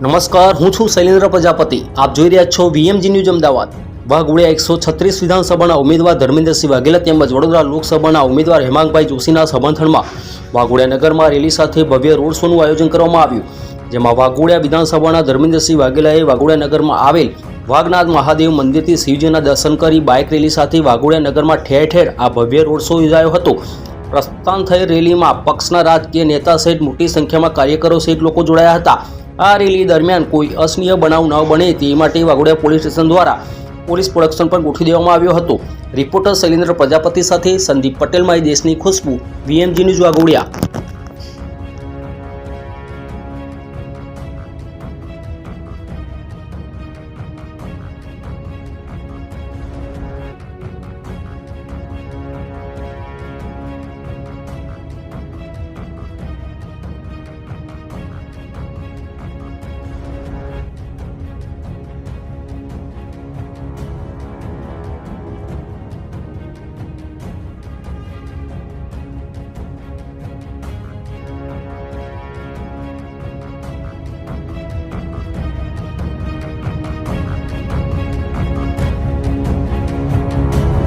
નમસ્કાર, હું છું શૈલેન્દ્ર પ્રજાપતિ. આપ જોઈ રહ્યા છો વીએમજી ન્યૂઝ અમદાવાદ. વાઘોડિયા એકસો છત્રીસ વિધાનસભાના ઉમેદવાર ધર્મેન્દ્રસિંહ વાઘેલા તેમજ વડોદરા લોકસભાના ઉમેદવાર હેમાંગભાઈ જોશીના સમર્થનમાં વાઘોડિયા નગરમાં રેલી સાથે ભવ્ય રોડ શોનું આયોજન કરવામાં આવ્યું. જેમાં વાઘોડિયા વિધાનસભાના ધર્મેન્દ્રસિંહ વાઘેલાએ વાઘોડિયા નગરમાં આવેલ વાઘનાથ મહાદેવ મંદિરથી શિવજીના દર્શન કરી બાઇક રેલી સાથે વાઘોડિયા નગરમાં ઠેર ઠેર આ ભવ્ય રોડ શો યોજાયો હતો. પ્રસ્થાન થયેલ રેલીમાં પક્ષના રાજકીય નેતા સહિત મોટી સંખ્યામાં કાર્યકરો સહિત લોકો જોડાયા હતા. આ રેલી દરમિયાન કોઈ અસનીય બનાવ ન બને તે માટે વાઘોડિયા પોલીસ સ્ટેશન દ્વારા પોલીસ પ્રોડક્શન પણ ગોઠવી દેવામાં આવ્યો હતો. રિપોર્ટર શૈલેન્દ્ર પ્રજાપતિ સાથે સંદીપ પટેલ માય દેશની ખુશ્બુ, વીએમજી ન્યૂઝ વાઘોડિયા